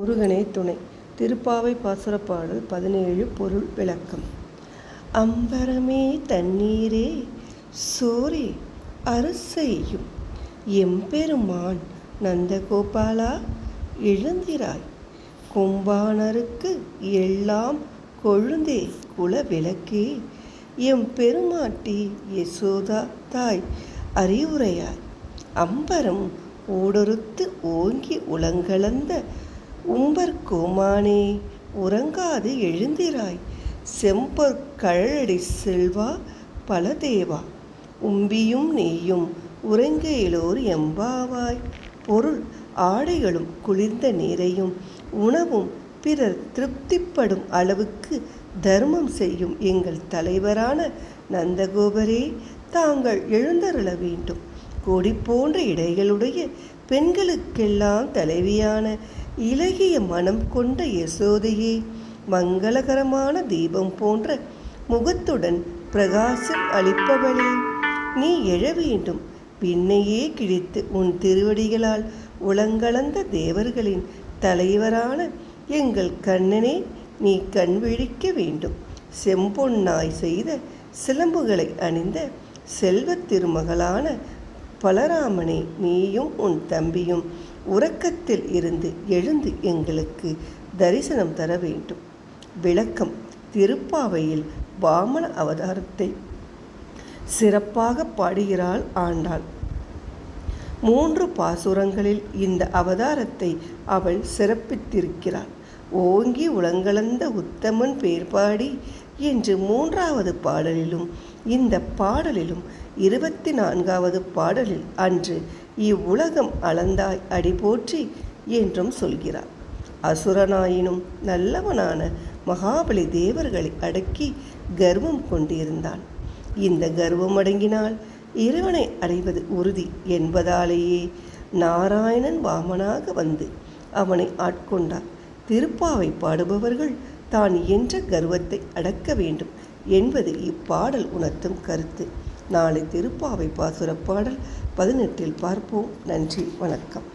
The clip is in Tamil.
முருகனே துணை. திருப்பாவை பாசுரப்பாடல் பதினேழு பொருள் விளக்கம். அம்பரமே தண்ணீரே சோரே அரசெய்யும். எம்பெருமான் நந்தகோபாலா எழுந்திராய். கும்பானருக்கு எல்லாம் கொழுந்தே குலவிளக்கே. எம் பெருமாட்டி யசோதா தாய் அறிவுரையாய். அம்பரம் ஓடொருத்து ஓங்கி உளங்கலந்த உம்பர்கோமானே உறங்காது எழுந்திராய். செம்பொற் கழலடி செல்வா பலதேவா. உம்பியும் நீயும் உறங்கையிலோர் எம்பாவாய். பொருள் ஆடைகளும் குளிர்ந்த நீரையும் உணவும் பிறர் திருப்திப்படும் அளவுக்கு தர்மம் செய்யும் எங்கள் தலைவரான நந்தகோபரே தாங்கள் எழுந்தருள வேண்டும். கொடி போன்ற இடைகளுடைய பெண்களுக்கெல்லாம் தலைவியான இலகிய மனம் கொண்ட யசோதையே மங்களகரமான தீபம் போன்ற முகத்துடன் பிரகாசம் அளிப்பவளே. நீ எழ வேண்டும். பின்னையே கிழித்து உன் திருவடிகளால் உளங்கலந்த தேவர்களின் தலைவரான எங்கள் கண்ணனே நீ கண் விழிக்க வேண்டும். செம்பொன்னாய் செய்த சிலம்புகளை அணிந்த செல்வத் திருமகளான பலராமனே நீயும் உன் தம்பியும் உறக்கத்தில் இருந்து எழுந்து எங்களுக்கு தரிசனம் தர வேண்டும். விளக்கம் திருப்பாவையில் வாமன அவதாரத்தை சிறப்பாக பாடுகிறாள் ஆண்டாள். மூன்று பாசுரங்களில் இந்த அவதாரத்தை அவள் சிறப்பித்திருக்கிறாள். ஓங்கி உலங்களந்த உத்தமன் பேர்பாடி என்று மூன்றாவது பாடலிலும் இந்த பாடலிலும் இருபத்தி நான்காவது பாடலில் அன்று இவ்வுலகம் அளந்தாய் அடி போற்றி என்றும் சொல்கிறார். அசுரனாயினும் நல்லவனான மகாபலி தேவர்களை அடக்கி கர்வம் கொண்டிருந்தான். இந்த கர்வம் அடங்கினால் இறைவனை அடைவது உறுதி என்பதாலேயே நாராயணன் வாமனாக வந்து அவனை ஆட்கொண்டார். திருப்பாவை பாடுபவர்கள் தான் என்ற கர்வத்தை அடக்க வேண்டும் என்பது இப்பாடல் உணர்த்தும் கருத்து. நாளை திருப்பாவை பாசுர பாடல் பதினெட்டில் பார்ப்போம். நன்றி வணக்கம்.